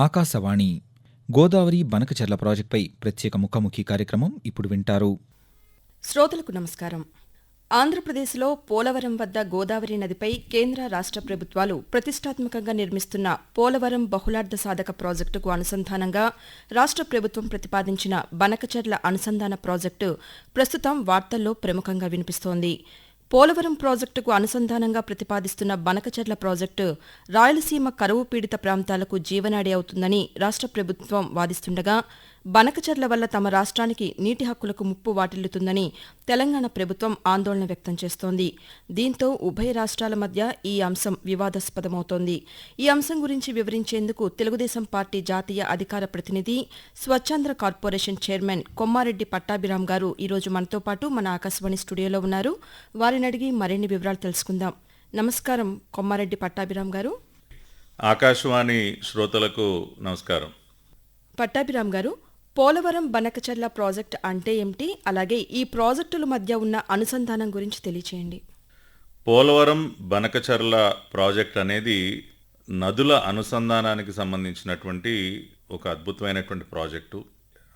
ఆకాశవాణి. గోదావరి బనకచర్ల ప్రాజెక్టుపై ప్రత్యేక ముఖాముఖి కార్యక్రమం ఇప్పుడు వింటారు. శ్రోతలకు నమస్కారం. ఆంధ్రప్రదేశ్లో పోలవరం వద్ద గోదావరి నదిపై కేంద్ర రాష్ట్ర ప్రభుత్వాలు ప్రతిష్టాత్మకంగా నిర్మిస్తున్న పోలవరం బహుళార్థ సాధక ప్రాజెక్టుకు అనుసంధానంగా రాష్ట్ర ప్రభుత్వం ప్రతిపాదించిన బనకచర్ల అనుసంధాన ప్రాజెక్టు ప్రస్తుతం వార్తల్లో ప్రముఖంగా వినిపిస్తోంది. పోలవరం ప్రాజెక్టుకు అనుసంధానంగా ప్రతిపాదిస్తున్న బనకచర్ల ప్రాజెక్టు రాయలసీమ కరువు పీడిత ప్రాంతాలకు జీవనాడి అవుతుందని రాష్ట్ర ప్రభుత్వం వాదిస్తుండగా బనకచర్ల వల్ల తమ రాష్ట్రానికి నీటి హక్కులకు ముప్పు వాటిల్లుతుందని తెలంగాణ ప్రభుత్వం ఆందోళన వ్యక్తం చేస్తోంది. దీంతో ఉభయ రాష్ట్రాల మధ్య ఈ అంశం వివాదాస్పదమవుతోంది. ఈ అంశం గురించి వివరించేందుకు తెలుగుదేశం పార్టీ జాతీయ అధికార ప్రతినిధి స్వచ్ఛాంధ్ర కార్పొరేషన్ చైర్మన్ కొమ్మారెడ్డి పట్టాభిరామ్ గారు ఈరోజు మనతో పాటు మన ఆకాశవాణి స్టూడియోలో ఉన్నారు. వారిని అడిగి మరిన్ని వివరాలు తెలుసుకుందాం. నమస్కారం కొమ్మారెడ్డి పట్టాభిరామ్ గారు. ఆకాశవాణి శ్రోతలకు నమస్కారం. పట్టాభిరామ్ గారు పోలవరం బనకచర్ల ప్రాజెక్ట్ అంటే ఏమిటి? అలాగే ఈ ప్రాజెక్టుల మధ్య ఉన్న అనుసంధానం గురించి తెలియచేయండి. పోలవరం బనకచర్ల ప్రాజెక్ట్ అనేది నదుల అనుసంధానానికి సంబంధించినటువంటి ఒక అద్భుతమైనటువంటి ప్రాజెక్టు.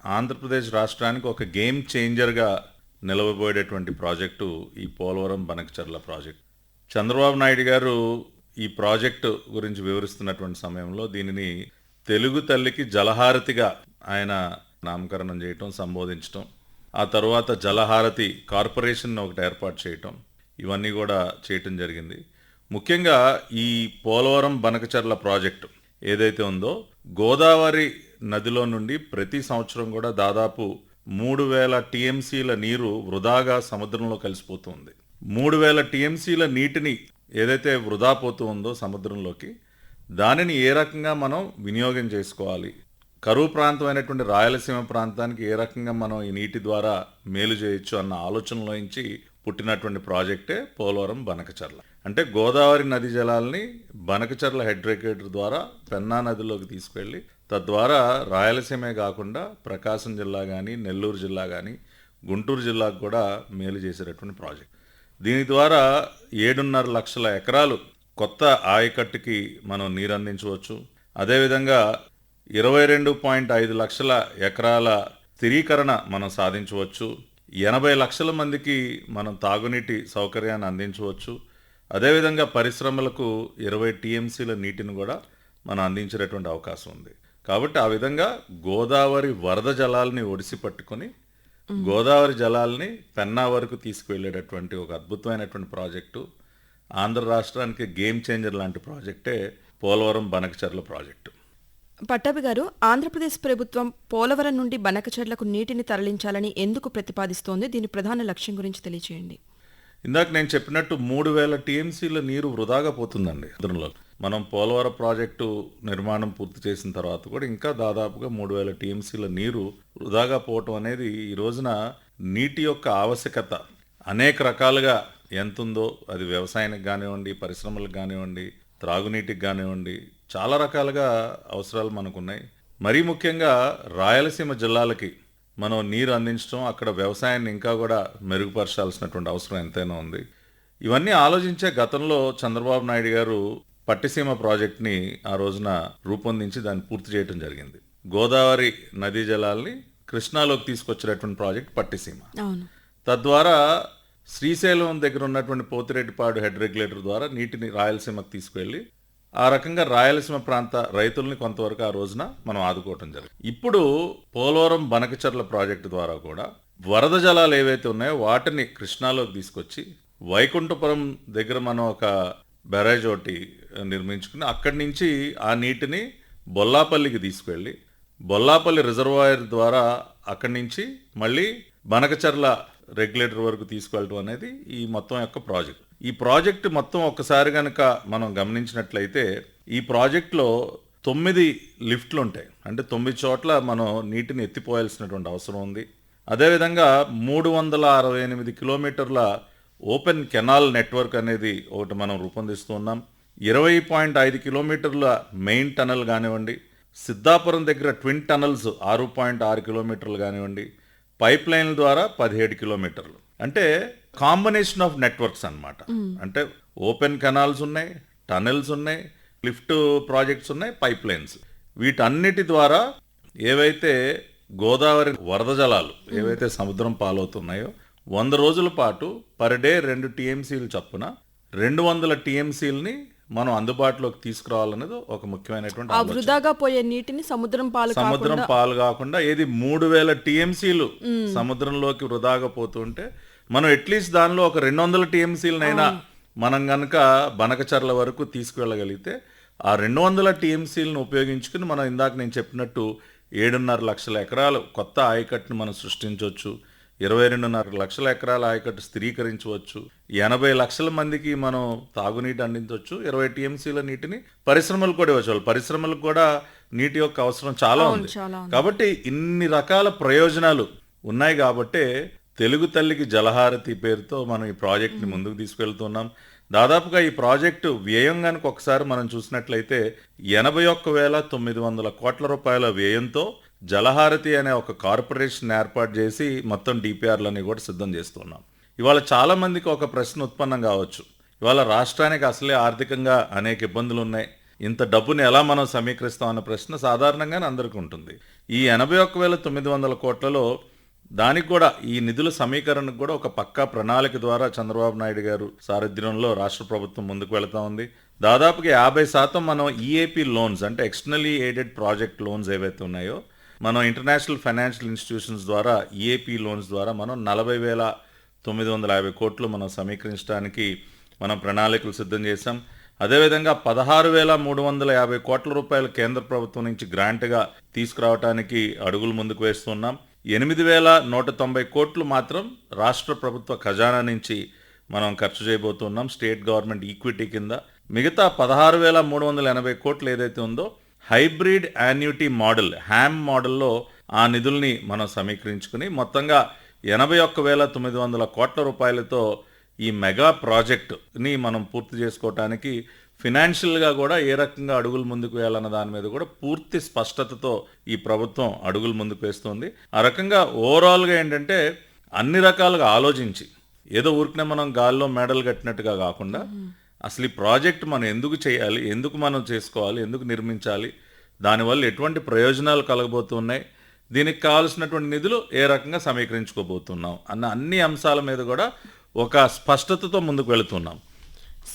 ఆంధ్రప్రదేశ్ రాష్ట్రానికి ఒక గేమ్ చేంజర్గా నిలవబోయేటటువంటి ప్రాజెక్టు ఈ పోలవరం బనకచర్ల ప్రాజెక్ట్. చంద్రబాబు నాయుడు గారు ఈ ప్రాజెక్టు గురించి వివరిస్తున్నటువంటి సమయంలో దీనిని తెలుగు తల్లికి జలహారతిగా ఆయన నామకరణం చేయటం సంబోధించటం ఆ తర్వాత జలహారతి కార్పొరేషన్ ఒకటి ఏర్పాటు చేయటం ఇవన్నీ కూడా చేయటం జరిగింది. ముఖ్యంగా ఈ పోలవరం బనకచర్ల ప్రాజెక్టు ఏదైతే ఉందో గోదావరి నదిలో నుండి ప్రతి సంవత్సరం కూడా దాదాపు మూడు వేల టీఎంసీల నీరు వృధాగా సముద్రంలో కలిసిపోతుంది. మూడు వేల టీఎంసీల నీటిని ఏదైతే వృధా పోతూ ఉందో సముద్రంలోకి దానిని ఏ రకంగా మనం వినియోగం చేసుకోవాలి? కరువు ప్రాంతం అయినటువంటి రాయలసీమ ప్రాంతానికి ఏ రకంగా మనం ఈ నీటి ద్వారా మేలు చేయొచ్చు అన్న ఆలోచనలోంచి పుట్టినటువంటి ప్రాజెక్టే పోలవరం బనకచర్ల. అంటే గోదావరి నది జలాల్ని బనకచర్ల హెడ్రికేటర్ ద్వారా పెన్నా నదిలోకి తీసుకెళ్ళి తద్వారా రాయలసీమే కాకుండా ప్రకాశం జిల్లా కానీ నెల్లూరు జిల్లా కానీ గుంటూరు జిల్లాకు కూడా మేలు చేసేటటువంటి ప్రాజెక్ట్. దీని ద్వారా ఏడున్నర లక్షల ఎకరాలు కొత్త ఆయకట్టుకి మనం నీరు అందించవచ్చు అదేవిధంగా ఇరవై రెండు పాయింట్ ఐదు లక్షల ఎకరాల స్థిరీకరణ మనం సాధించవచ్చు. ఎనభై లక్షల మందికి మనం తాగునీటి సౌకర్యాన్ని అందించవచ్చు. అదేవిధంగా పరిశ్రమలకు ఇరవై టీఎంసీల నీటిని కూడా మనం అందించేటటువంటి అవకాశం ఉంది. కాబట్టి ఆ విధంగా గోదావరి వరద జలాల్ని ఒడిసి పట్టుకొని గోదావరి జలాల్ని పెన్నా వరకు తీసుకువెళ్ళేటటువంటి ఒక అద్భుతమైనటువంటి ప్రాజెక్టు ఆంధ్ర రాష్ట్రానికి గేమ్ చేంజర్ లాంటి ప్రాజెక్టే పోలవరం బనకచర్ల ప్రాజెక్టు. పట్టాభి గారు ఆంధ్రప్రదేశ్ ప్రభుత్వం పోలవరం నుండి బనకచర్లకు నీటిని తరలించాలని ఎందుకు ప్రతిపాదిస్తోంది? దీని ప్రధాన లక్ష్యం గురించి తెలియజేయండి ఇందాక నేను చెప్పినట్టు మూడు వేల టీఎంసీల నీరు వృధాగా పోతుందండి మనం పోలవరం ప్రాజెక్టు నిర్మాణం పూర్తి చేసిన తర్వాత కూడా ఇంకా దాదాపుగా మూడు వేల టీఎంసీల నీరు వృధాగా పోవటం అనేది ఈ రోజున నీటి యొక్క ఆవశ్యకత. అనేక రకాలుగా ఎంతుందో అది వ్యవసాయానికి కానివ్వండి పరిశ్రమలకు కానివ్వండి త్రాగునీటికి కానివ్వండి చాలా రకాలుగా అవసరాలు మనకున్నాయి. మరీ ముఖ్యంగా రాయలసీమ జిల్లాలకి మనం నీరు అందించడం అక్కడ వ్యవసాయాన్ని ఇంకా కూడా మెరుగుపరచాల్సినటువంటి అవసరం ఎంతైనా ఉంది. ఇవన్నీ ఆలోచించే గతంలో చంద్రబాబు నాయుడు గారు పట్టిసీమ ప్రాజెక్ట్ని ఆ రోజున రూపొందించి దాన్ని పూర్తి చేయడం జరిగింది. గోదావరి నదీ జలాల్ని కృష్ణాలోకి తీసుకొచ్చినటువంటి ప్రాజెక్ట్ పట్టిసీమ. తద్వారా శ్రీశైలం దగ్గర ఉన్నటువంటి పోతిరెడ్డిపాడు హెడ్ రెగ్యులేటర్ ద్వారా నీటిని రాయలసీమకు తీసుకువెళ్ళి ఆ రకంగా రాయలసీమ ప్రాంత రైతుల్ని కొంతవరకు ఆ రోజున మనం ఆదుకోవటం జరిగింది. ఇప్పుడు పోలవరం బనకచర్ల ప్రాజెక్టు ద్వారా కూడా వరద జలాలు ఏవైతే ఉన్నాయో వాటిని కృష్ణాలోకి తీసుకొచ్చి వైకుంఠపురం దగ్గర మనం ఒక బ్యారేజ్ ఒకటి నిర్మించుకుని అక్కడి నుంచి ఆ నీటిని బొల్లాపల్లికి తీసుకువెళ్ళి బొల్లాపల్లి రిజర్వాయర్ ద్వారా అక్కడి నుంచి మళ్ళీ బనకచర్ల రెగ్యులేటర్ వరకు తీసుకెళ్ళటం అనేది ఈ మొత్తం యొక్క ప్రాజెక్ట్. ఈ ప్రాజెక్ట్ మొత్తం ఒక్కసారి కనుక మనం గమనించినట్లయితే ఈ ప్రాజెక్ట్లో తొమ్మిది లిఫ్ట్లు ఉంటాయి అంటే తొమ్మిది చోట్ల మనం నీటిని ఎత్తిపోయాల్సినటువంటి అవసరం ఉంది. అదేవిధంగా మూడు వందల అరవై ఎనిమిది కిలోమీటర్ల ఓపెన్ కెనాల్ నెట్వర్క్ అనేది ఒకటి మనం రూపొందిస్తూ ఉన్నాం. ఇరవై పాయింట్ ఐదు కిలోమీటర్ల మెయిన్ టనల్ కానివ్వండి సిద్ధాపురం దగ్గర ట్విన్ టనల్స్ ఆరు పాయింట్ ఆరు కిలోమీటర్లు కానివ్వండి పైప్ లైన్ల ద్వారా పదిహేడు కిలోమీటర్లు. అంటే కాంబినేషన్ ఆఫ్ నెట్వర్క్స్ అన్నమాట. అంటే ఓపెన్ కెనాల్స్ ఉన్నాయి టనెల్స్ ఉన్నాయి లిఫ్ట్ ప్రాజెక్ట్స్ ఉన్నాయి పైప్ లైన్స్ వీటన్నిటి ద్వారా ఏవైతే గోదావరి వరద జలాలు ఏవైతే సముద్రం పాలవుతున్నాయో వంద రోజుల పాటు పర్ డే రెండు టీఎంసీలు చొప్పున రెండు వందల టీఎంసీలని మనం అందుబాటులోకి తీసుకురావాలనేది ఒక ముఖ్యమైనటువంటి. వృధాగా పోయే నీటిని సముద్రం పాలు సముద్రం పాలు కాకుండా ఏది మూడు వేల టీఎంసీలు సముద్రంలోకి వృధాగా పోతుంటే మనం అట్లీస్ట్ దానిలో ఒక రెండు వందల టీఎంసీలనైనా మనం గనక బనకచర్ల వరకు తీసుకువెళ్ళగలిగితే ఆ రెండు వందల టీఎంసీలను ఉపయోగించుకుని మనం ఇందాక నేను చెప్పినట్టు ఏడున్నర లక్షల ఎకరాలు కొత్త ఆయకట్టును మనం సృష్టించవచ్చు ఇరవై రెండున్నర లక్షల ఎకరాల ఆయకట్టు స్థిరీకరించవచ్చు ఎనభై లక్షల మందికి మనం తాగునీటి అందించవచ్చు ఇరవై టీఎంసీల నీటిని పరిశ్రమలు కూడా ఇవ్వచ్చు. పరిశ్రమలకు కూడా నీటి యొక్క అవసరం చాలా ఉంది. కాబట్టి ఇన్ని రకాల ప్రయోజనాలు ఉన్నాయి కాబట్టే తెలుగు తల్లికి జలహారతి పేరుతో మనం ఈ ప్రాజెక్ట్ని ముందుకు తీసుకెళ్తున్నాం. దాదాపుగా ఈ ప్రాజెక్టు వ్యయం కనుక ఒకసారి మనం చూసినట్లయితే ఎనభై ఒక్క వేల తొమ్మిది వందల కోట్ల రూపాయల వ్యయంతో జలహారతి అనే ఒక కార్పొరేషన్ ఏర్పాటు చేసి మొత్తం డిపిఆర్లని కూడా సిద్ధం చేస్తున్నాం. ఇవాళ చాలా మందికి ఒక ప్రశ్న ఉత్పన్నం కావచ్చు. ఇవాళ రాష్ట్రానికి అసలే ఆర్థికంగా అనేక ఇబ్బందులు ఉన్నాయి ఇంత డబ్బుని ఎలా మనం సమీకరిస్తాం అన్న ప్రశ్న సాధారణంగానే అందరికీ ఉంటుంది. ఈ ఎనభై ఒక్క వేల తొమ్మిది వందల కోట్లలో దానికి కూడా ఈ నిధుల సమీకరణకు కూడా ఒక పక్కా ప్రణాళిక ద్వారా చంద్రబాబు నాయుడు గారు సారథ్యంలో రాష్ట్ర ప్రభుత్వం ముందుకు వెళ్తా ఉంది. దాదాపుగా యాభై శాతం మనం ఈఏపీ లోన్స్ అంటే ఎక్స్టర్నలీ ఎయిడెడ్ ప్రాజెక్ట్ లోన్స్ ఏవైతే ఉన్నాయో మనం ఇంటర్నేషనల్ ఫైనాన్షియల్ ఇన్స్టిట్యూషన్స్ ద్వారా ఈఏపీ లోన్స్ ద్వారా మనం నలభై వేల తొమ్మిది వందల యాభై కోట్లు మనం సమీకరించడానికి మనం ప్రణాళికలు సిద్ధం చేశాం. అదేవిధంగా పదహారు వేల మూడు వందల యాభై కోట్ల రూపాయలు కేంద్ర ప్రభుత్వం నుంచి గ్రాంట్గా తీసుకురావడానికి అడుగులు ముందుకు వేస్తున్నాం ఎనిమిది వేల నూట తొంభై కోట్లు మాత్రం రాష్ట్ర ప్రభుత్వ ఖజానా నుంచి మనం ఖర్చు చేయబోతున్నాం స్టేట్ గవర్నమెంట్ ఈక్విటీ కింద. మిగతా పదహారు వేల మూడు వందల ఎనభై కోట్లు ఏదైతే ఉందో హైబ్రిడ్ యాన్యుటీ మోడల్ హ్యామ్ మోడల్లో ఆ నిధుల్ని మనం సమీకరించుకుని మొత్తంగా ఎనభై ఒక్క వేల తొమ్మిది వందల కోట్ల రూపాయలతో ఈ మెగా ప్రాజెక్టుని మనం పూర్తి చేసుకోవటానికి ఫినాన్షియల్గా కూడా ఏ రకంగా అడుగులు ముందుకు వేయాలన్న దాని మీద కూడా పూర్తి స్పష్టతతో ఈ ప్రభుత్వం అడుగులు ముందుకు వేస్తుంది. ఆ రకంగా ఓవరాల్గా ఏంటంటే అన్ని రకాలుగా ఆలోచించి ఏదో ఊరికనే మనం గాల్లో మెడల్ కట్టినట్టుగా కాకుండా అసలు ఈ ప్రాజెక్ట్ మనం ఎందుకు చేయాలి ఎందుకు మనం చేసుకోవాలి ఎందుకు నిర్మించాలి దానివల్ల ఎటువంటి ప్రయోజనాలు కలగబోతున్నాయి దీనికి కావాల్సినటువంటి నిధులు ఏ రకంగా సమీకరించుకోబోతున్నాం అన్న అన్ని అంశాల మీద కూడా ఒక స్పష్టతతో ముందుకు వెళుతున్నాం.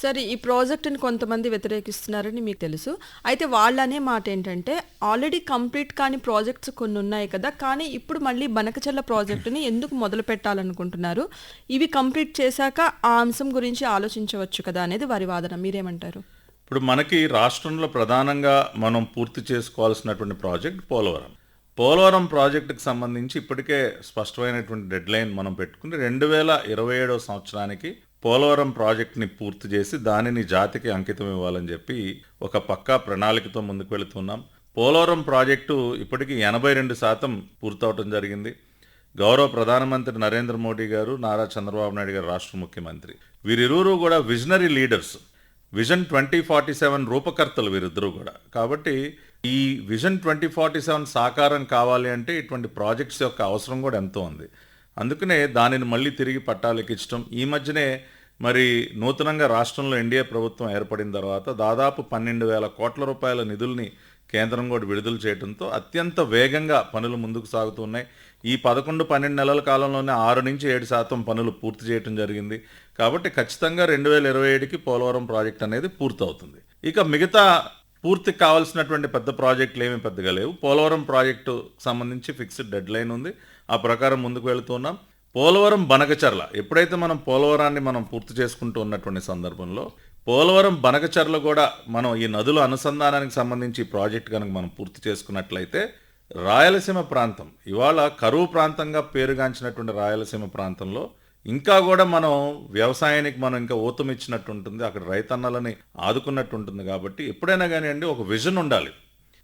సరే ఈ ప్రాజెక్టుని కొంతమంది వ్యతిరేకిస్తున్నారని మీకు తెలుసు. అయితే వాళ్ళనే మాట ఏంటంటే ఆల్రెడీ కంప్లీట్ కాని ప్రాజెక్ట్స్ కొన్ని ఉన్నాయి కదా కానీ ఇప్పుడు మళ్ళీ బనకచల్ల ప్రాజెక్టుని ఎందుకు మొదలు పెట్టాలనుకుంటున్నారు? ఇవి కంప్లీట్ చేశాక ఆ అంశం గురించి ఆలోచించవచ్చు కదా అనేది వారి వాదన. మీరేమంటారు? ఇప్పుడు మనకి రాష్ట్రంలో ప్రధానంగా మనం పూర్తి చేసుకోవాల్సినటువంటి ప్రాజెక్ట్ పోలవరం. పోలవరం ప్రాజెక్టుకి సంబంధించి ఇప్పటికే స్పష్టమైనటువంటి డెడ్ లైన్ మనం పెట్టుకుని రెండు వేల ఇరవై ఏడవ సంవత్సరానికి పోలవరం ప్రాజెక్ట్ని పూర్తి చేసి దానిని జాతికి అంకితం ఇవ్వాలని చెప్పి ఒక పక్కా ప్రణాళికతో ముందుకు వెళుతున్నాం. పోలవరం ప్రాజెక్టు ఇప్పటికీ ఎనభై రెండు శాతం పూర్తవటం జరిగింది. గౌరవ ప్రధానమంత్రి నరేంద్ర మోడీ గారు నారా చంద్రబాబు నాయుడు గారు రాష్ట్ర ముఖ్యమంత్రి. వీరిరువురు కూడా visionary leaders. Vision twenty forty seven రూపకర్తలు వీరిద్దరూ కూడా. కాబట్టి ఈ విజన్ ట్వంటీ ఫార్టీ సెవెన్ సాకారం కావాలి అంటే ఇటువంటి ప్రాజెక్ట్స్ యొక్క అవసరం కూడా ఎంతో ఉంది. అందుకనే దానిని మళ్ళీ తిరిగి పట్టాలెక్కించడం ఈ మధ్యనే మరి నూతనంగా రాష్ట్రంలో ఎన్డీఏ ప్రభుత్వం ఏర్పడిన తర్వాత దాదాపు పన్నెండు వేల కోట్ల రూపాయల నిధుల్ని కేంద్రం కూడా విడుదల చేయడంతో అత్యంత వేగంగా పనులు ముందుకు సాగుతున్నాయి ఈ పదకొండు పన్నెండు నెలల కాలంలోనే ఆరు నుంచి ఏడు శాతం పనులు పూర్తి చేయడం జరిగింది. కాబట్టి ఖచ్చితంగా రెండు వేల ఇరవై ఏడుకి పోలవరం ప్రాజెక్ట్ అనేది పూర్తవుతుంది. ఇక మిగతా పూర్తి కావాల్సినటువంటి పెద్ద ప్రాజెక్టులు ఏమీ పెద్దగా లేవు. పోలవరం ప్రాజెక్టు సంబంధించి ఫిక్స్డ్ డెడ్ లైన్ ఉంది. ఆ ప్రకారం ముందుకు వెళుతున్నాం పోలవరం బనకచర్ల. ఎప్పుడైతే మనం పోలవరాన్ని మనం పూర్తి చేసుకుంటూ ఉన్నటువంటి సందర్భంలో పోలవరం బనకచర్ల కూడా మనం ఈ నదుల అనుసంధానానికి సంబంధించి ప్రాజెక్ట్ కనుక మనం పూర్తి చేసుకున్నట్లయితే రాయలసీమ ప్రాంతం ఇవాళ కరువు ప్రాంతంగా పేరుగాంచినటువంటి రాయలసీమ ప్రాంతంలో ఇంకా కూడా మనం వ్యవసాయానికి మనం ఇంకా ఊతం ఇచ్చినట్టు ఉంటుంది. అక్కడ రైతన్నలని ఆదుకున్నట్టు ఉంటుంది కాబట్టి ఎప్పుడైనా కానివ్వండి ఒక విజన్ ఉండాలి.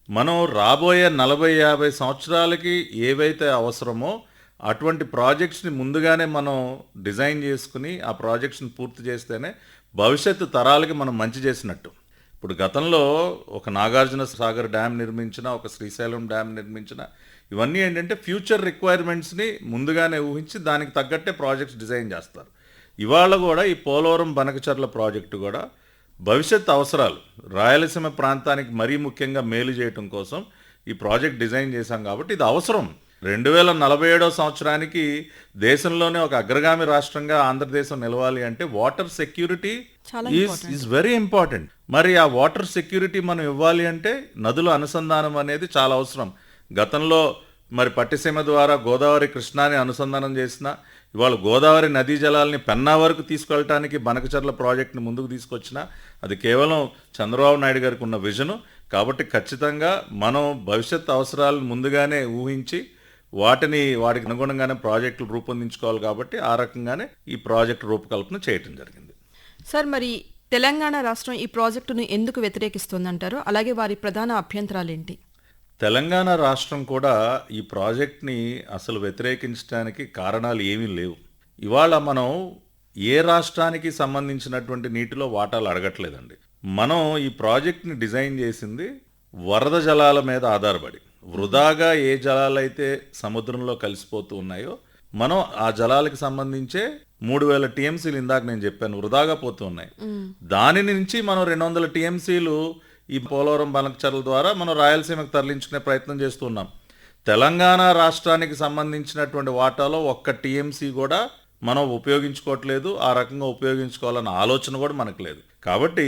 మనం రాబోయే నలభై యాభై సంవత్సరాలకి ఏవైతే అవసరమో అటువంటి ప్రాజెక్ట్స్ని ముందుగానే మనం డిజైన్ చేసుకుని ఆ ప్రాజెక్ట్స్ని పూర్తి చేస్తేనే భవిష్యత్తు తరాలకి మనం మంచి చేసినట్టు. ఇప్పుడు గతంలో ఒక నాగార్జున సాగర్ డ్యామ్ నిర్మించిన ఒక శ్రీశైలం డ్యామ్ నిర్మించిన ఇవన్నీ ఏంటంటే ఫ్యూచర్ రిక్వైర్మెంట్స్ని ముందుగానే ఊహించి దానికి తగ్గట్టే ప్రాజెక్ట్స్ డిజైన్ చేస్తారు. ఇవాళ కూడా ఈ పోలవరం బనకచర్ల ప్రాజెక్టు కూడా భవిష్యత్ అవసరాలు రాయలసీమ ప్రాంతానికి మరీ ముఖ్యంగా మేలు చేయటం కోసం ఈ ప్రాజెక్ట్ డిజైన్ చేశాం కాబట్టి ఇది అవసరం. రెండు వేల నలభై ఏడో సంవత్సరానికి దేశంలోనే ఒక అగ్రగామి రాష్ట్రంగా ఆంధ్రదేశం నిలవాలి అంటే water security is very important మరి ఆ వాటర్ సెక్యూరిటీ మనం ఇవ్వాలి అంటే నదుల అనుసంధానం అనేది చాలా అవసరం. గతంలో మరి పట్టిసీమ ద్వారా గోదావరి కృష్ణాని అనుసంధానం చేసిన ఇవాళ గోదావరి నదీ జలాల్ని పెన్నా వరకు తీసుకెళ్ళటానికి బనకచర్ల ప్రాజెక్టుని ముందుకు తీసుకొచ్చిన అది కేవలం చంద్రబాబు నాయుడు గారికి ఉన్న విజను కాబట్టి ఖచ్చితంగా మనం భవిష్యత్ అవసరాలను ముందుగానే ఊహించి వాటిని వాటికి అనుగుణంగానే ప్రాజెక్టులు రూపొందించుకోవాలి కాబట్టి ఆ రకంగానే ఈ ప్రాజెక్టు రూపకల్పన చేయటం జరిగింది. సార్ మరి తెలంగాణ రాష్ట్రం ఈ ప్రాజెక్టును ఎందుకు వ్యతిరేకిస్తుందంటారు? అలాగే వారి ప్రధాన అభ్యంతరాలు ఏంటి తెలంగాణ రాష్ట్రం కూడా ఈ ప్రాజెక్ట్ని అసలు వ్యతిరేకించడానికి కారణాలు ఏమీ లేవు. ఇవాళ మనం ఏ రాష్ట్రానికి సంబంధించినటువంటి నీటిలో వాటాలు అడగట్లేదండి. మనం ఈ ప్రాజెక్ట్ని డిజైన్ చేసింది వరద జలాల మీద ఆధారపడి. వృధాగా ఏ జలాలైతే సముద్రంలో కలిసిపోతూ ఉన్నాయో మనం ఆ జలాలకు సంబంధించే మూడు వేల టీఎంసీలు ఇందాక నేను చెప్పాను వృధాగా పోతూ ఉన్నాయి. దాని నుంచి మనం రెండు వందల టీఎంసీలు ఈ పోలవరం బనకచర్ల ద్వారా మనం రాయలసీమకు తరలించుకునే ప్రయత్నం చేస్తున్నాం. తెలంగాణ రాష్ట్రానికి సంబంధించినటువంటి వాటాలో ఒక్క టీఎంసీ కూడా మనం ఉపయోగించుకోవట్లేదు ఆ రకంగా ఉపయోగించుకోవాలన్న ఆలోచన కూడా మనకు లేదు. కాబట్టి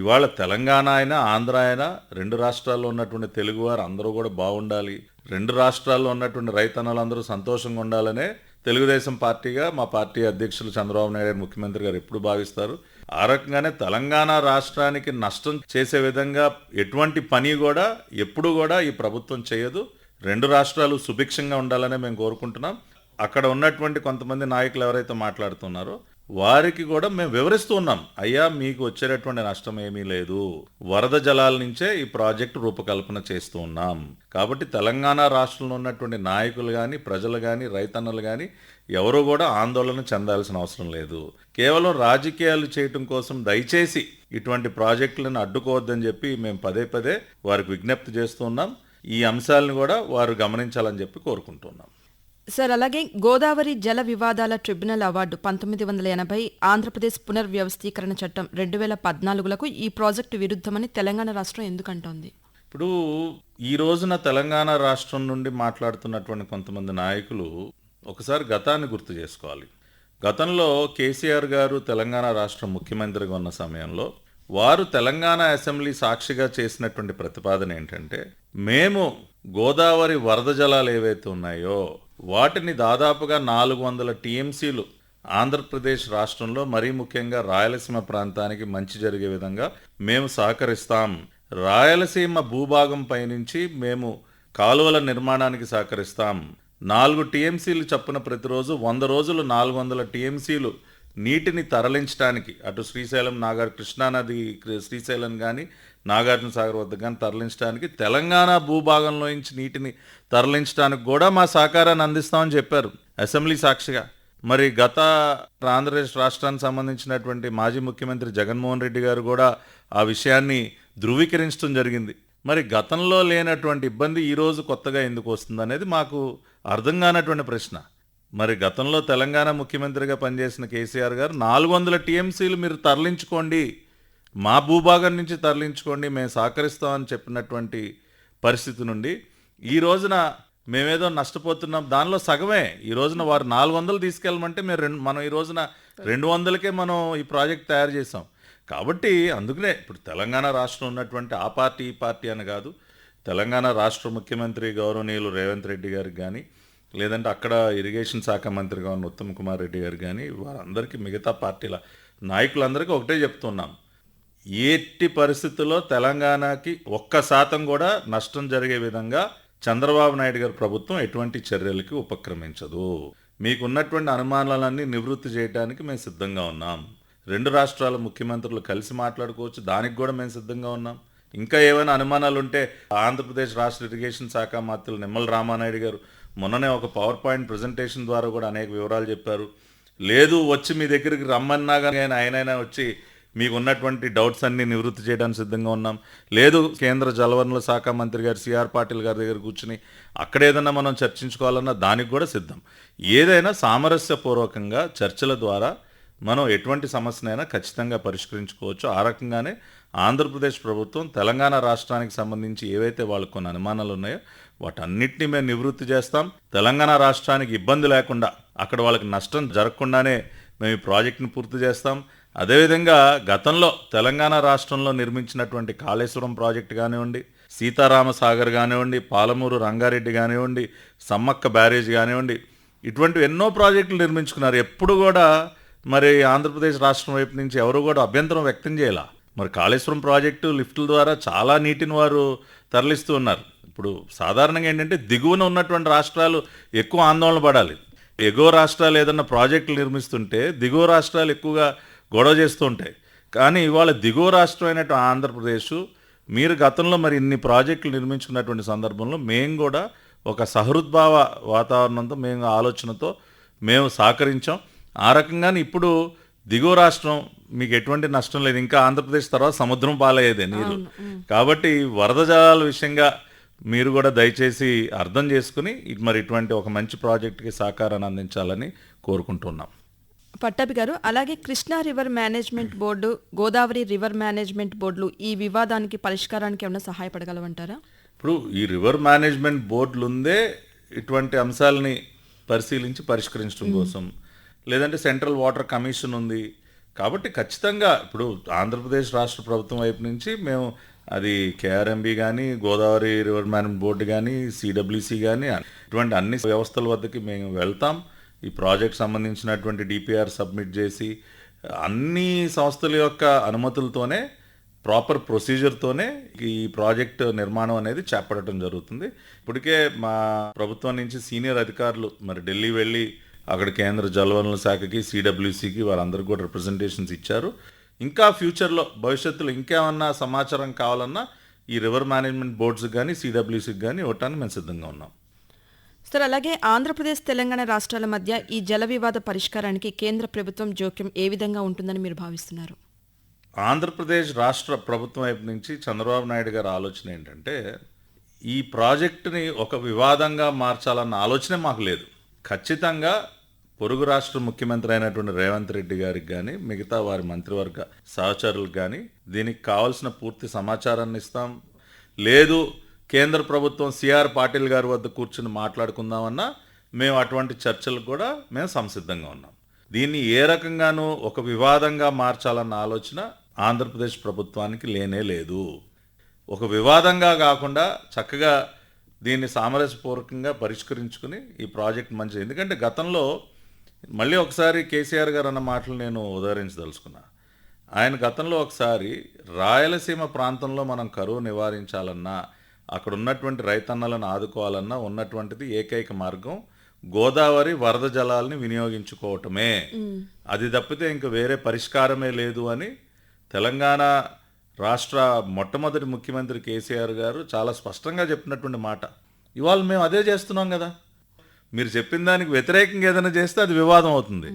ఇవాళ తెలంగాణ అయినా ఆంధ్ర అయినా రెండు రాష్ట్రాల్లో ఉన్నటువంటి తెలుగువారు అందరూ కూడా బాగుండాలి. రెండు రాష్ట్రాల్లో ఉన్నటువంటి రైతన్నలందరూ సంతోషంగా ఉండాలనే తెలుగుదేశం పార్టీగా మా పార్టీ అధ్యక్షులు చంద్రబాబు నాయుడు ముఖ్యమంత్రి గారు ఎప్పుడు భావిస్తారు. ఆ రకంగానే తెలంగాణ రాష్ట్రానికి నష్టం చేసే విధంగా ఎటువంటి పని కూడా ఎప్పుడు కూడా ఈ ప్రభుత్వం చేయదు. రెండు రాష్ట్రాలు సుభిక్షంగా ఉండాలనే మేము కోరుకుంటున్నాం. అక్కడ ఉన్నటువంటి కొంతమంది నాయకులు ఎవరైతే మాట్లాడుతున్నారో వారికి కూడా మేము వివరిస్తూ ఉన్నాం. అయ్యా మీకు వచ్చేటటువంటి నష్టం ఏమీ లేదు. వరద జలాల నుంచే ఈ ప్రాజెక్టు రూపకల్పన చేస్తూ ఉన్నాం. కాబట్టి తెలంగాణ రాష్ట్రంలో ఉన్నటువంటి నాయకులు కానీ ప్రజలు కానీ రైతన్నలు కానీ ఎవరు కూడా ఆందోళన చెందాల్సిన అవసరం లేదు. కేవలం రాజకీయాలు చేయటం కోసం దయచేసి ఇటువంటి ప్రాజెక్టులను అడ్డుకోవద్దని చెప్పి మేము పదే పదే వారికి విజ్ఞప్తి చేస్తున్నాం ఈ అంశాలను కూడా వారు గమనించాలని చెప్పి కోరుకుంటున్నాం. సార్ అలాగే గోదావరి జల వివాదాల ట్రిబ్యునల్ అవార్డు పంతొమ్మిది వందల ఎనభై ఆంధ్రప్రదేశ్ పునర్వ్యవస్థీకరణ చట్టం రెండు వేల పద్నాలుగులకు ఈ ప్రాజెక్టు విరుద్ధమని తెలంగాణ రాష్ట్రం ఎందుకంటోంది? ఇప్పుడు ఈ రోజున తెలంగాణ రాష్ట్రం నుండి మాట్లాడుతున్నటువంటి కొంతమంది నాయకులు ఒకసారి గతాన్ని గుర్తు చేసుకోవాలి. గతంలో కేసీఆర్ గారు తెలంగాణ రాష్ట్ర ముఖ్యమంత్రిగా ఉన్న సమయంలో వారు తెలంగాణ అసెంబ్లీ సాక్షిగా చేసినటువంటి ప్రతిపాదన ఏంటంటే మేము గోదావరి వరద జలాలు ఏవైతే ఉన్నాయో వాటిని దాదాపుగా నాలుగు వందల టీఎంసీలు ఆంధ్రప్రదేశ్ రాష్ట్రంలో మరీ ముఖ్యంగా రాయలసీమ ప్రాంతానికి మంచి జరిగే విధంగా మేము సహకరిస్తాం. రాయలసీమ భూభాగం పైనుంచి మేము కాలువల నిర్మాణానికి సహకరిస్తాం. నాలుగు టీఎంసీలు చప్పున ప్రతిరోజు వంద రోజులు నాలుగు వందల టీఎంసీలు నీటిని తరలించడానికి అటు శ్రీశైలం నాగార్ కృష్ణానది శ్రీశైలం కానీ నాగార్జున సాగర్ వద్ద కానీ తరలించడానికి తెలంగాణ భూభాగంలో నుంచి నీటిని తరలించడానికి కూడా మా సహకారాన్ని అందిస్తామని చెప్పారు అసెంబ్లీ సాక్షిగా. మరి గత ఆంధ్రప్రదేశ్ రాష్ట్రానికి సంబంధించినటువంటి మాజీ ముఖ్యమంత్రి జగన్మోహన్ రెడ్డి గారు కూడా ఆ విషయాన్ని ధృవీకరించడం జరిగింది. మరి గతంలో లేనటువంటి ఇబ్బంది ఈరోజు కొత్తగా ఎందుకు వస్తుంది అనేది మాకు అర్థం కానటువంటి ప్రశ్న. మరి గతంలో తెలంగాణ ముఖ్యమంత్రిగా పనిచేసిన కేసీఆర్ గారు నాలుగు వందల టీఎంసీలు మీరు తరలించుకోండి మా భూభాగం నుంచి తరలించుకోండి మేము సహకరిస్తామని చెప్పినటువంటి పరిస్థితి నుండి ఈ రోజున మేమేదో నష్టపోతున్నాం దానిలో సగమే. ఈ రోజున వారు నాలుగు వందలు తీసుకెళ్ళమంటే మేము రెండు మనం ఈ రోజున రెండు వందలకే మనం ఈ ప్రాజెక్ట్ తయారు చేసాం కాబట్టి అందుకనే ఇప్పుడు తెలంగాణ రాష్ట్రం ఉన్నటువంటి ఆ పార్టీ ఈ పార్టీ అని కాదు తెలంగాణ రాష్ట్ర ముఖ్యమంత్రి గౌరవనీయులు రేవంత్ రెడ్డి గారికి కానీ లేదంటే అక్కడ ఇరిగేషన్ శాఖ మంత్రిగా ఉన్న ఉత్తమ్ కుమార్ రెడ్డి గారు కానీ వారందరికీ మిగతా పార్టీల నాయకులందరికీ ఒకటే చెప్తున్నాం. ఎట్టి పరిస్థితుల్లో తెలంగాణకి ఒక్క శాతం కూడా నష్టం జరిగే విధంగా చంద్రబాబు నాయుడు గారి ప్రభుత్వం ఎటువంటి చర్యలకి ఉపక్రమించదు. మీకున్నటువంటి అనుమానాలన్నీ నివృత్తి చేయడానికి మేము సిద్ధంగా ఉన్నాం. రెండు రాష్ట్రాల ముఖ్యమంత్రులు కలిసి మాట్లాడుకోవచ్చు దానికి కూడా మేము సిద్ధంగా ఉన్నాం. ఇంకా ఏమైనా అనుమానాలు ఉంటే ఆంధ్రప్రదేశ్ రాష్ట్ర ఇరిగేషన్ శాఖ మంత్రులు నిమ్మల రామానాయుడు గారు మొన్ననే ఒక పవర్ పాయింట్ ప్రజెంటేషన్ ద్వారా కూడా అనేక వివరాలు చెప్పారు. లేదు వచ్చి మీ దగ్గరికి రమ్మన్నా కానీ ఆయన ఆయనైనా వచ్చి మీకు ఉన్నటువంటి డౌట్స్ అన్ని నివృత్తి చేయడానికి సిద్ధంగా ఉన్నాం. లేదు కేంద్ర జలవనరుల శాఖ మంత్రి గారు సిఆర్ పాటిల్ గారి దగ్గర కూర్చుని అక్కడ ఏదైనా మనం చర్చించుకోవాలన్నా దానికి కూడా సిద్ధం. ఏదైనా సామరస్యపూర్వకంగా చర్చల ద్వారా మనం ఎటువంటి సమస్యనైనా ఖచ్చితంగా పరిష్కరించుకోవచ్చు. ఆ రకంగానే ఆంధ్రప్రదేశ్ ప్రభుత్వం తెలంగాణ రాష్ట్రానికి సంబంధించి ఏవైతే వాళ్ళకు కొన్ని అనుమానాలు ఉన్నాయో వాటన్నిటిని మేము నివృత్తి చేస్తాం. తెలంగాణ రాష్ట్రానికి ఇబ్బంది లేకుండా అక్కడ వాళ్ళకి నష్టం జరగకుండానే మేము ఈ ప్రాజెక్టును పూర్తి చేస్తాం. అదేవిధంగా గతంలో తెలంగాణ రాష్ట్రంలో నిర్మించినటువంటి కాళేశ్వరం ప్రాజెక్ట్ కానివ్వండి సీతారామ సాగర్ కానివ్వండి పాలమూరు రంగారెడ్డి కానివ్వండి సమ్మక్క బ్యారేజ్ కానివ్వండి ఇటువంటి ఎన్నో ప్రాజెక్టులు నిర్మించుకున్నారు. ఎప్పుడు కూడా మరి ఆంధ్రప్రదేశ్ రాష్ట్రం వైపు నుంచి ఎవరు కూడా అభ్యంతరం వ్యక్తం చేయాల. మరి కాళేశ్వరం ప్రాజెక్టు లిఫ్టుల ద్వారా చాలా నీటిని వారు తరలిస్తూ ఉన్నారు. ఇప్పుడు సాధారణంగా ఏంటంటే దిగువన ఉన్నటువంటి రాష్ట్రాలు ఎక్కువ ఆందోళన పడాలి. ఎగువ రాష్ట్రాలు ఏదన్నా ప్రాజెక్టులు నిర్మిస్తుంటే దిగువ రాష్ట్రాలు ఎక్కువగా గొడవ చేస్తూ ఉంటాయి. కానీ ఇవాళ దిగువ రాష్ట్రం అయినటువంటి ఆంధ్రప్రదేశ్ మీరు గతంలో మరి ఇన్ని ప్రాజెక్టులు నిర్మించుకున్నటువంటి సందర్భంలో మేము కూడా ఒక సహృద్భావ వాతావరణంతో మేము ఆలోచనతో మేము సహకరించాం. ఆ రకంగానే ఇప్పుడు దిగువ రాష్ట్రం మీకు ఎటువంటి నష్టం లేదు. ఇంకా ఆంధ్రప్రదేశ్ తర్వాత సముద్రం పాలయ్యేదే నీరు. కాబట్టి వరద జలాల విషయంగా మీరు కూడా దయచేసి అర్థం చేసుకుని మరి ఇటువంటి ఒక మంచి ప్రాజెక్టుకి సహకారాన్ని అందించాలని కోరుకుంటున్నాం. పట్టాభి గారు అలాగే Krishna river management board Godavari river management బోర్డులు ఈ వివాదానికి పరిష్కారానికి ఏమైనా సహాయపడగలవంటారా? ఇప్పుడు ఈ రివర్ మేనేజ్మెంట్ బోర్డులు ఉందే ఇటువంటి అంశాలని పరిశీలించి పరిష్కరించడం కోసం లేదంటే సెంట్రల్ వాటర్ కమిషన్ ఉంది. కాబట్టి ఖచ్చితంగా ఇప్పుడు ఆంధ్రప్రదేశ్ రాష్ట్ర ప్రభుత్వం వైపు నుంచి మేము అది కేఆర్ఎంబి కానీ గోదావరి రివర్ మేనేజ్మెంట్ బోర్డు కానీ సిడబ్ల్యూసి కానీ ఇటువంటి అన్ని వ్యవస్థల వద్దకి మేము వెళ్తాం. ఈ ప్రాజెక్ట్ సంబంధించినటువంటి డిపిఆర్ సబ్మిట్ చేసి అన్ని సంస్థల యొక్క అనుమతులతోనే ప్రాపర్ ప్రొసీజర్తోనే ఈ ప్రాజెక్ట్ నిర్మాణం అనేది చేపట్టడం జరుగుతుంది. ఇప్పటికే మా ప్రభుత్వం నుంచి సీనియర్ అధికారులు మరి ఢిల్లీ వెళ్ళి అక్కడ కేంద్ర జలవనరుల శాఖకి సిడబ్ల్యూసికి వారందరికీ కూడా రిప్రజెంటేషన్స్ ఇచ్చారు. ఇంకా ఫ్యూచర్లో భవిష్యత్తులో ఇంకేమన్నా సమాచారం కావాలన్నా ఈ రివర్ మేనేజ్మెంట్ బోర్డ్స్కి కానీ సిడబ్ల్యూసికి కానీ ఇవ్వటానికి మేము సిద్ధంగా ఉన్నాం. సార్ అలాగే ఆంధ్రప్రదేశ్ తెలంగాణ రాష్ట్రాల మధ్య ఈ జల వివాద పరిష్కారానికి కేంద్ర ప్రభుత్వం జోక్యం ఏ విధంగా ఉంటుందని మీరు భావిస్తున్నారు? ఆంధ్రప్రదేశ్ రాష్ట్ర ప్రభుత్వం వైపు నుంచి చంద్రబాబు నాయుడు గారి ఆలోచన ఏంటంటే ఈ ప్రాజెక్టుని ఒక వివాదంగా మార్చాలన్న ఆలోచనే మాకు లేదు. ఖచ్చితంగా పొరుగు రాష్ట్ర ముఖ్యమంత్రి అయినటువంటి రేవంత్ రెడ్డి గారికి కానీ మిగతా వారి మంత్రివర్గ సహచరులకు కానీ దీనికి కావాల్సిన పూర్తి సమాచారాన్ని ఇస్తాం. లేదు కేంద్ర ప్రభుత్వం సిఆర్ పాటిల్ గారి వద్ద కూర్చుని మాట్లాడుకుందామన్నా మేము అటువంటి చర్చలకు కూడా మేము సంసిద్ధంగా ఉన్నాం. దీన్ని ఏ రకంగానూ ఒక వివాదంగా మార్చాలన్న ఆలోచన ఆంధ్రప్రదేశ్ ప్రభుత్వానికి లేనే లేదు. ఒక వివాదంగా కాకుండా చక్కగా దీన్ని సామరస్యపూర్వకంగా పరిష్కరించుకుని ఈ ప్రాజెక్ట్ మంచిది ఎందుకంటే గతంలో మళ్ళీ ఒకసారి కేసీఆర్ గారు అన్న మాటలు నేను ఉదహరించదలుచుకున్నా. ఆయన గతంలో ఒకసారి రాయలసీమ ప్రాంతంలో మనం కరువు నివారించాలన్నా అక్కడ ఉన్నటువంటి రైతన్నలను ఆదుకోవాలన్నా ఉన్నటువంటిది ఏకైక మార్గం గోదావరి వరద జలాల్ని వినియోగించుకోవటమే. అది తప్పితే ఇంక వేరే పరిష్కారమే లేదు అని తెలంగాణ రాష్ట్ర మొట్టమొదటి ముఖ్యమంత్రి కేసీఆర్ గారు చాలా స్పష్టంగా చెప్పినటువంటి మాట. ఇవాళ మేము అదే చేస్తున్నాం కదా. మీరు చెప్పిన దానికి వ్యతిరేకంగా ఏదైనా చేస్తే అది వివాదం అవుతుంది.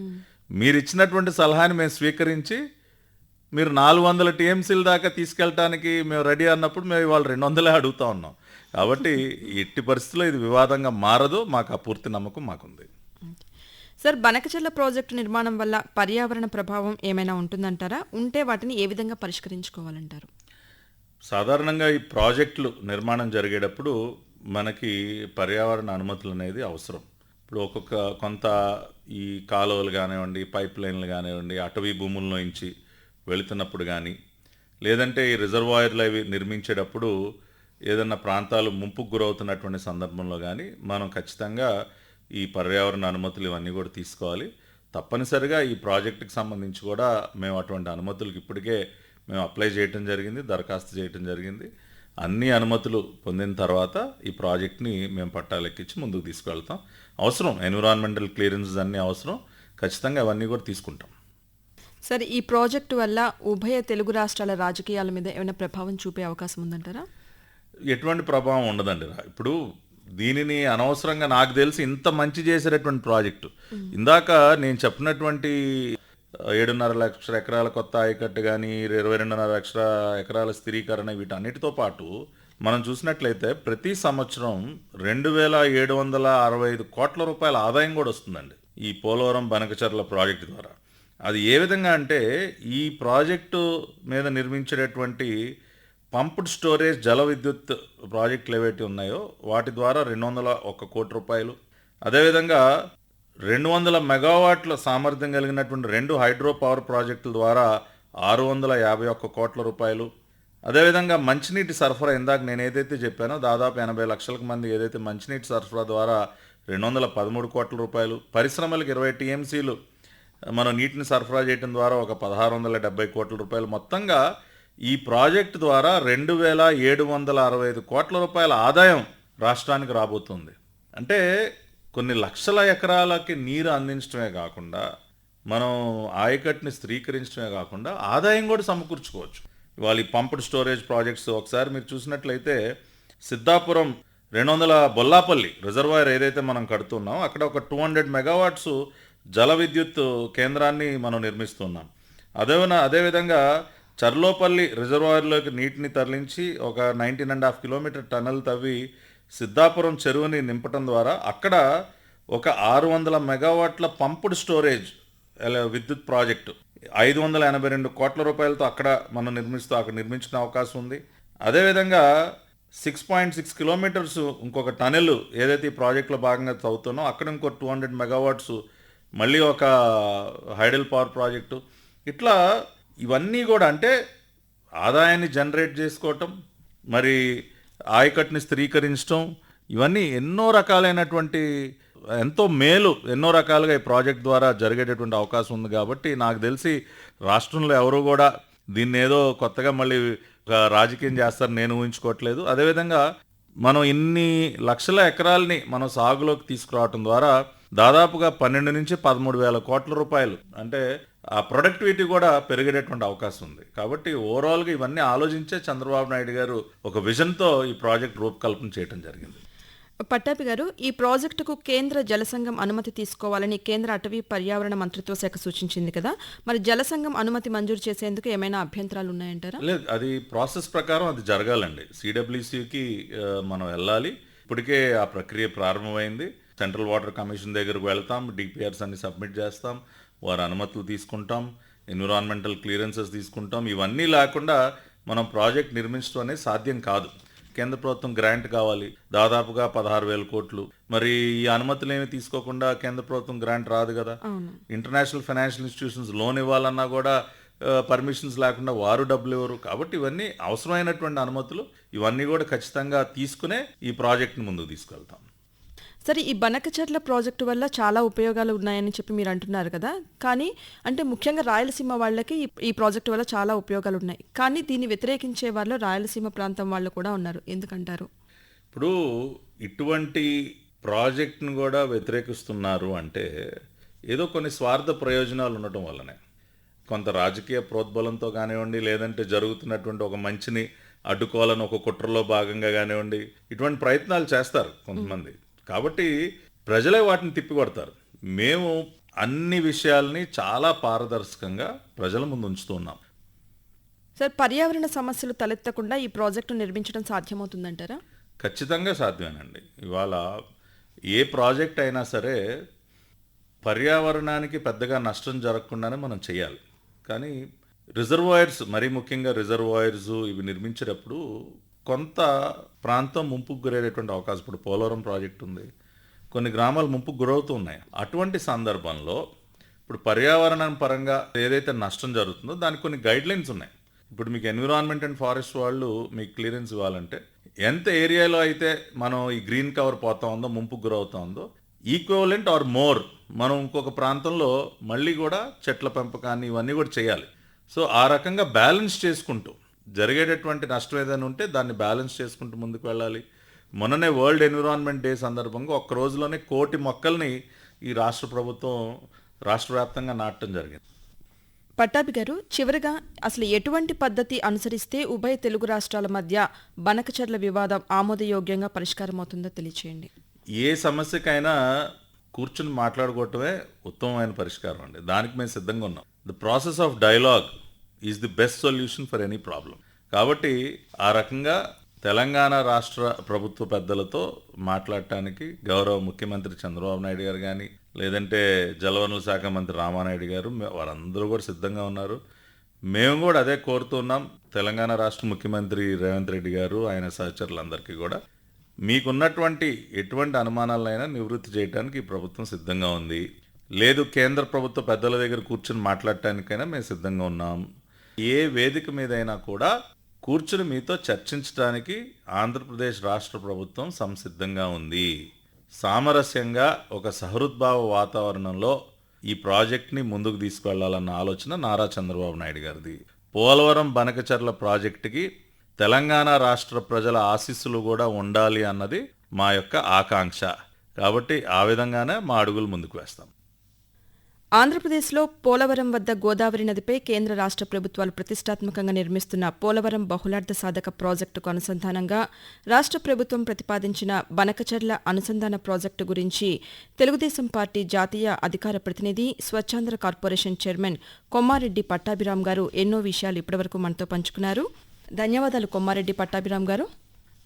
మీరు ఇచ్చినటువంటి సలహాని మేము స్వీకరించి మీరు నాలుగు వందల టీఎంసీల దాకా తీసుకెళ్ళటానికి మేము రెడీ అన్నప్పుడు మేము ఇవాళ రెండు వందలే అడుగుతా ఉన్నాం. కాబట్టి ఎట్టి పరిస్థితుల్లో ఇది వివాదంగా మారదు. మాకు ఆ పూర్తి నమ్మకం మాకుంది. సార్ బనకచర్ల ప్రాజెక్టు నిర్మాణం వల్ల పర్యావరణ ప్రభావం ఏమైనా ఉంటుందంటారా? ఉంటే వాటిని ఏ విధంగా పరిష్కరించుకోవాలంటారు? సాధారణంగా ఈ ప్రాజెక్టులు నిర్మాణం జరిగేటప్పుడు మనకి పర్యావరణ అనుమతులు అనేది అవసరం. ఇప్పుడు ఒక్కొక్క కొంత ఈ కాలువలు కానివ్వండి పైప్ లైన్లు కానివ్వండి అటవీ భూముల్లోంచి నుంచి వెళుతున్నప్పుడు కానీ లేదంటే ఈ రిజర్వాయర్లు అవి నిర్మించేటప్పుడు ఏదన్నా ప్రాంతాలు ముంపుకు గురవుతున్నటువంటి సందర్భంలో కానీ మనం ఖచ్చితంగా ఈ పర్యావరణ అనుమతులు ఇవన్నీ కూడా తీసుకోవాలి. తప్పనిసరిగా ఈ ప్రాజెక్టుకి సంబంధించి కూడా మేము అటువంటి అనుమతులకు ఇప్పటికే మేము అప్లై చేయటం జరిగింది దరఖాస్తు చేయటం జరిగింది. అన్ని అనుమతులు పొందిన తర్వాత ఈ ప్రాజెక్ట్ని మేము పట్టాలెక్కించి ముందుకు తీసుకువెళ్తాం. అవసరం ఎన్విరాన్మెంటల్ క్లియరెన్సెస్ అన్నీ అవసరం. ఖచ్చితంగా అవన్నీ కూడా తీసుకుంటాం. సార్ ఈ ప్రాజెక్టు వల్ల ఉభయ తెలుగు రాష్ట్రాల రాజకీయాల మీద ఏమైనా ప్రభావం చూపే అవకాశం ఉందంటారా? ఎటువంటి ప్రభావం ఉండదండి ఇప్పుడు దీనిని అనవసరంగా నాకు తెలిసి ఇంత మంచి చేసేటటువంటి ప్రాజెక్టు. ఇందాక నేను చెప్పినటువంటి ఏడున్నర లక్షల ఎకరాల కొత్త ఆయకట్టు కానీ ఇరవై రెండున్నర లక్షల ఎకరాల స్థిరీకరణ వీటన్నిటితో పాటు మనం చూసినట్లయితే ప్రతి సంవత్సరం రెండు వేల ఏడు వందల అరవై ఐదు కోట్ల రూపాయల ఆదాయం కూడా వస్తుందండి ఈ పోలవరం బనకచర్ల ప్రాజెక్టు ద్వారా. అది ఏ విధంగా అంటే ఈ ప్రాజెక్టు మీద నిర్మించేటటువంటి పంప్డ్ స్టోరేజ్ జల విద్యుత్ ప్రాజెక్టులు ఏవైతే ఉన్నాయో వాటి ద్వారా రెండు వందల ఒక్క కోటి రూపాయలు. అదేవిధంగా రెండు వందల మెగావాట్ల సామర్థ్యం కలిగినటువంటి రెండు హైడ్రో పవర్ ప్రాజెక్టుల ద్వారా ఆరు వందల యాభై ఒక్క కోట్ల రూపాయలు. అదేవిధంగా మంచినీటి సరఫరా ఇందాక నేను ఏదైతే చెప్పానో దాదాపు ఎనభై లక్షలకు మంది ఏదైతే మంచినీటి సరఫరా ద్వారా రెండు వందల పదమూడు కోట్ల రూపాయలు. పరిశ్రమలకు ఇరవై టీఎంసీలు. మనం నీటిని సరఫరా చేయడం ద్వారా ఒక పదహారు వందల డెబ్బై కోట్ల రూపాయలు. మొత్తంగా ఈ ప్రాజెక్టు ద్వారా రెండు వేల ఏడు వందల అరవై ఐదు కోట్ల రూపాయల ఆదాయం రాష్ట్రానికి రాబోతుంది. అంటే కొన్ని లక్షల ఎకరాలకి నీరు అందించడమే కాకుండా మనం ఆయకట్టుని స్థిరీకరించడమే కాకుండా ఆదాయం కూడా సమకూర్చుకోవచ్చు. ఇవాళ ఈ పంప్డ్ స్టోరేజ్ ప్రాజెక్ట్స్ ఒకసారి మీరు చూసినట్లయితే సిద్ధాపురం రెండు వందల బొల్లాపల్లి రిజర్వాయర్ ఏదైతే మనం కడుతున్నాం అక్కడ ఒక టూ హండ్రెడ్ మెగావాట్స్ జల విద్యుత్ కేంద్రాన్ని మనం నిర్మిస్తున్నాం. అదే అదేవిధంగా చర్లోపల్లి రిజర్వాయర్లోకి నీటిని తరలించి ఒక nineteen and half kilometer tunnel తవ్వి సిద్ధాపురం చెరువుని నింపటం ద్వారా అక్కడ ఒక ఆరు వందల మెగావాట్ల పంపుడ్ స్టోరేజ్ విద్యుత్ ప్రాజెక్టు. ఐదు వందల ఎనభై రెండు కోట్ల రూపాయలతో అక్కడ మనం నిర్మిస్తూ అక్కడ నిర్మించిన అవకాశం ఉంది. అదేవిధంగా సిక్స్ పాయింట్ సిక్స్ కిలోమీటర్స్ ఇంకొక టనెల్ ఏదైతే ఈ ప్రాజెక్టులో భాగంగా చదువుతానో అక్కడ ఇంకో టూ హండ్రెడ్ మెగావాట్స్ మళ్ళీ ఒక హైడల్ పవర్ ప్రాజెక్టు. ఇట్లా ఇవన్నీ కూడా అంటే ఆదాయాన్ని జనరేట్ చేసుకోవటం మరి ఆయకట్టుని స్థిరీకరించడం ఇవన్నీ ఎన్నో రకాలైనటువంటి ఎంతో మేలు ఎన్నో రకాలుగా ఈ ప్రాజెక్ట్ ద్వారా జరిగేటటువంటి అవకాశం ఉంది కాబట్టి నాకు తెలిసి రాష్ట్రంలో ఎవరు కూడా దీన్ని ఏదో కొత్తగా మళ్ళీ రాజకీయం చేస్తారు నేను ఊహించుకోవట్లేదు. అదేవిధంగా మనం ఇన్ని లక్షల ఎకరాలని మనం సాగులోకి తీసుకురావటం ద్వారా దాదాపుగా పన్నెండు నుంచి పదమూడు వేల కోట్ల రూపాయలు అంటే ఆ ప్రొడక్టివిటీ కూడా పెరిగేటటువంటి అవకాశం ఉంది. కాబట్టి ఓవరాల్గా ఇవన్నీ ఆలోచించే చంద్రబాబు నాయుడు గారు ఒక విజన్తో ఈ ప్రాజెక్ట్ రూపకల్పన చేయడం జరిగింది. పట్టాపి గారు ఈ ప్రాజెక్టుకు కేంద్ర జలసంఘం అనుమతి తీసుకోవాలని కేంద్ర అటవీ పర్యావరణ మంత్రిత్వ శాఖ సూచించింది కదా. మరి జలసంఘం అనుమతి మంజూరు చేసేందుకు ఏమైనా అభ్యంతరాలు ఉన్నాయంటారా? లేదు అది ప్రాసెస్ ప్రకారం అది జరగాలండి. సిడబ్ల్యూసికి మనం వెళ్ళాలి. ఇప్పటికే ఆ ప్రక్రియ ప్రారంభమైంది. సెంట్రల్ వాటర్ కమిషన్ దగ్గరకు వెళ్తాం. డిపిఆర్స్ అన్ని సబ్మిట్ చేస్తాం. వారి అనుమతులు తీసుకుంటాం ఎన్విరాన్మెంటల్ క్లియరెన్సెస్ తీసుకుంటాం. ఇవన్నీ లేకుండా మనం ప్రాజెక్ట్ నిర్మించడం అనేది సాధ్యం కాదు. కేంద్ర ప్రభుత్వం గ్రాంట్ కావాలి. దాదాపుగా పదహారు వేల కోట్లు. మరి ఈ అనుమతులు ఏమి తీసుకోకుండా కేంద్ర ప్రభుత్వం గ్రాంట్ రాదు కదా. ఇంటర్నేషనల్ ఫైనాన్షియల్ ఇన్స్టిట్యూషన్స్ లోన్ ఇవ్వాలన్నా కూడా పర్మిషన్స్ లేకుండా వారు డబ్బులు ఇవ్వరు. కాబట్టి ఇవన్నీ అవసరమైనటువంటి అనుమతులు ఇవన్నీ కూడా ఖచ్చితంగా తీసుకునే ఈ ప్రాజెక్ట్ని ముందుకు తీసుకెళ్తాం. సరే ఈ బనకచర్ల ప్రాజెక్టు వల్ల చాలా ఉపయోగాలు ఉన్నాయని చెప్పి మీరు అంటున్నారు కదా. కానీ అంటే ముఖ్యంగా రాయలసీమ వాళ్ళకి ఈ- ఈ ప్రాజెక్టు వల్ల చాలా ఉపయోగాలు ఉన్నాయి. కానీ దీన్ని వ్యతిరేకించే వాళ్ళు రాయలసీమ ప్రాంతం వాళ్ళు కూడా ఉన్నారు. ఎందుకంటారు? ఇప్పుడు ఇటువంటి ప్రాజెక్ట్ను కూడా వ్యతిరేకిస్తున్నారు అంటే ఏదో కొన్ని స్వార్థ ప్రయోజనాలు ఉండటం వల్లనే. కొంత రాజకీయ ప్రోద్బలంతో కానివ్వండి లేదంటే జరుగుతున్నటువంటి ఒక మంచిని అడ్డుకోవాలని ఒక కుట్రలో భాగంగా కానివ్వండి ఇటువంటి ప్రయత్నాలు చేస్తారు కొంతమంది. కాబట్టి ప్రజలే వాటిని తిప్పికొడతారు. మేము అన్ని విషయాల్ని చాలా పారదర్శకంగా ప్రజల ముందు ఉంచుతున్నాం సార్ పర్యావరణ సమస్యలు తలెత్తకుండా ఈ ప్రాజెక్టు నిర్మించడం సాధ్యమవుతుందంటారా? ఖచ్చితంగా సాధ్యమేనండి. ఇవాళ ఏ ప్రాజెక్ట్ అయినా సరే పర్యావరణానికి పెద్దగా నష్టం జరగకుండానే మనం చేయాలి కానీ రిజర్వాయర్స్ మరీ ముఖ్యంగా రిజర్వాయర్స్ ఇవి నిర్మించేటప్పుడు కొంత ప్రాంతం ముంపుకు గురయ్యేటువంటి అవకాశం ఇప్పుడు పోలవరం ప్రాజెక్ట్ ఉంది. కొన్ని గ్రామాలు ముంపుకు గురవుతూ ఉన్నాయి. అటువంటి సందర్భంలో ఇప్పుడు పర్యావరణం పరంగా ఏదైతే నష్టం జరుగుతుందో దానికి కొన్ని గైడ్లైన్స్ ఉన్నాయి. ఇప్పుడు మీకు ఎన్విరాన్మెంట్ అండ్ ఫారెస్ట్ వాళ్ళు మీకు క్లియరెన్స్ ఇవ్వాలంటే ఎంత ఏరియాలో అయితే మనం ఈ గ్రీన్ కవర్ పోతా ఉందో ముంపుకు గురవుతా ఉందో ఈక్వలెంట్ ఆర్ మోర్ మనం ఇంకొక ప్రాంతంలో మళ్ళీ కూడా చెట్ల పెంపకాన్ని ఇవన్నీ కూడా చేయాలి. సో ఆ రకంగా బ్యాలెన్స్ చేసుకుంటూ జరిగేటటువంటి నష్టం ఏదైనా ఉంటే దాన్ని బ్యాలెన్స్ చేసుకుంటూ ముందుకు వెళ్ళాలి. మొన్ననే వరల్డ్ ఎన్విరాన్మెంట్ డే సందర్భంగా ఒక్క రోజులోనే కోటి మొక్కల్ని ఈ రాష్ట్ర ప్రభుత్వం రాష్ట్ర వ్యాప్తంగా నాటడం జరిగింది. పట్టాభి గారు చివరిగా అసలు ఎటువంటి పద్ధతి అనుసరిస్తే ఉభయ తెలుగు రాష్ట్రాల మధ్య బనకచర్ల వివాదం ఆమోదయోగ్యంగా పరిష్కారం అవుతుందో తెలియచేయండి. ఏ సమస్యకైనా కూర్చుని మాట్లాడుకోవటమే ఉత్తమమైన పరిష్కారం అండి. దానికి మేము సిద్ధంగా ఉన్నాం. The process of dialogue is the best solution for any problem కాబట్టి ఆ రకంగా తెలంగాణ రాష్ట్ర ప్రభుత్వ పెద్దలతో మాట్లాడటానికి గౌరవ ముఖ్యమంత్రి చంద్రబాబు నాయుడు గారు కానీ లేదంటే జలవనరుల శాఖ మంత్రి రామానాయుడు గారు మే- వారందరూ కూడా సిద్ధంగా ఉన్నారు. మేము కూడా అదే కోరుతున్నాం తెలంగాణ రాష్ట్ర ముఖ్యమంత్రి రేవంత్ రెడ్డి గారు ఆయన సహచరులందరికీ కూడా. మీకున్నటువంటి ఎటువంటి అనుమానాలైనా నివృత్తి చేయడానికి ఈ ప్రభుత్వం సిద్ధంగా ఉంది. లేదు కేంద్ర ప్రభుత్వ పెద్దల దగ్గర కూర్చొని మాట్లాడటానికైనా మేము సిద్ధంగా ఉన్నాం. ఏ వేదిక మీదైనా కూడా కూర్చుని మీతో చర్చించడానికి ఆంధ్రప్రదేశ్ రాష్ట్ర ప్రభుత్వం సంసిద్ధంగా ఉంది. సామరస్యంగా ఒక సహృద్భావ వాతావరణంలో ఈ ప్రాజెక్ట్ని ముందుకు తీసుకెళ్ళాలన్న ఆలోచన నారా చంద్రబాబు నాయుడు గారిది. పోలవరం బనకచర్ల ప్రాజెక్టుకి తెలంగాణ రాష్ట్ర ప్రజల ఆశీస్సులు కూడా ఉండాలి అన్నది మా యొక్క ఆకాంక్ష. కాబట్టి ఆ విధంగానే మా అడుగులు ముందుకు వేస్తాం. ఆంధ్రప్రదేశ్లో పోలవరం వద్ద గోదావరి నదిపై కేంద్ర రాష్ట్ర ప్రభుత్వాలు ప్రతిష్టాత్మకంగా నిర్మిస్తున్న పోలవరం బహుళార్థ సాధక ప్రాజెక్టుకు అనుసంధానంగా రాష్ట్ర ప్రభుత్వం ప్రతిపాదించిన బనకచర్ల అనుసంధాన ప్రాజెక్టు గురించి తెలుగుదేశం పార్టీ జాతీయ అధికార ప్రతినిధి స్వచ్ఛాంధ్ర కార్పొరేషన్ చైర్మన్ కొమ్మారెడ్డి పట్టాభిరామ్ గారు ఎన్నో విషయాలు ఇప్పటివరకు మనతో పంచుకున్నారు. ధన్యవాదాలు కొమ్మారెడ్డి పట్టాభిరామ్ గారు.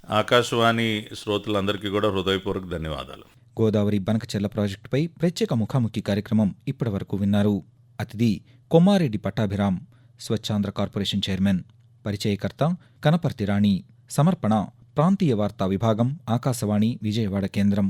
ఆకాశవాణి శ్రోతలందరికీ కూడా హృదయపూర్వక ధన్యవాదాలు. గోదావరి బనకచెల్ల ప్రాజెక్టుపై ప్రత్యేక ముఖాముఖి కార్యక్రమం ఇప్పటివరకు విన్నారు. అతిథి కొమ్మారెడ్డి పట్టాభిరామ్ స్వచ్ఛాంధ్ర కార్పొరేషన్ చైర్మన్ పరిచయకర్త కనపర్తి రాణి సమర్పణ ప్రాంతీయ వార్తా విభాగం ఆకాశవాణి విజయవాడ కేంద్రం.